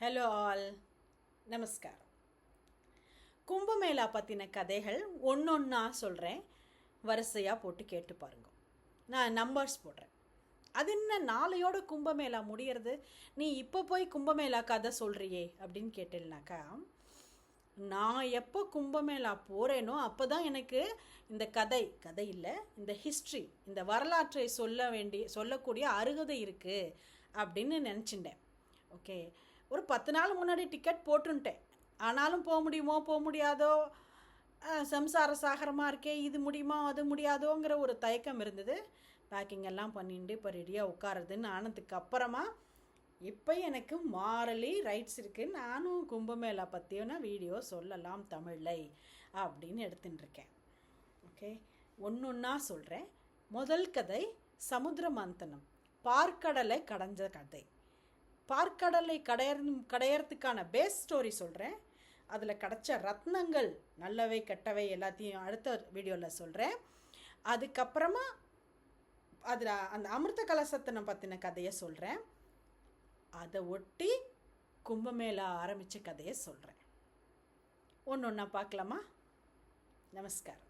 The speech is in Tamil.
ஹலோ ஆல் நமஸ்காரம் கும்பமேளா பற்றின கதைகள் ஒன்று ஒன்றா சொல்கிறேன் வரிசையாக போட்டு கேட்டு பாருங்க நான் நம்பர்ஸ் போடுறேன் அது என்ன நாளையோட கும்பமேளா முடியறது நீ இப்போ போய் கும்பமேளா கதை சொல்கிறியே அப்படின்னு கேட்டேன்னாக்கா நான் எப்போ கும்பமேளா போகிறேனோ அப்போ தான் எனக்கு இந்த கதை கதை இல்லை இந்த ஹிஸ்ட்ரி இந்த வரலாற்றை சொல்ல வேண்டிய சொல்லக்கூடிய அருகதை இருக்குது அப்படின்னு நினச்சிட்டேன் ஓகே ஒரு பத்து நாள் முன்னாடி டிக்கெட் போட்டுன்ட்டேன். ஆனாலும் போக முடியுமோ போக முடியாதோ சம்சார சாகரமாக இருக்கே இது முடியுமா அது முடியாதோங்கிற ஒரு தயக்கம் இருந்தது. பேக்கிங் எல்லாம் பண்ணிட்டு இப்போ ரெடியாக உட்காருதுன்னு ஆனதுக்கு அப்புறமா இப்போ எனக்கு மாரலி ரைட்ஸ் இருக்குது நானும் கும்பமேளா பற்றியும் வீடியோ சொல்லலாம் தமிழில் அப்படின்னு எடுத்துட்டுருக்கேன் ஓகே ஒன்று ஒன்றா சொல்கிறேன் முதல் கதை சமுத்திர மந்தனம் பார்க்கடலை கடைஞ்ச கதை. பார்க்கடலை கடையர் கடையறதுக்கான பேஸ் ஸ்டோரி சொல்கிறேன் அதில் கிடச்ச ரத்னங்கள் நல்லவை கெட்டவை எல்லாத்தையும் அடுத்த வீடியோவில் சொல்கிறேன் அதுக்கப்புறமா அதில் அந்த அமிர்த கலசத்தனை பற்றின கதையை சொல்கிறேன் அதை ஒட்டி கும்பமேளா ஆரம்பித்த கதையை சொல்கிறேன் ஒன்று ஒன்றா பார்க்கலாமா? நமஸ்காரம்.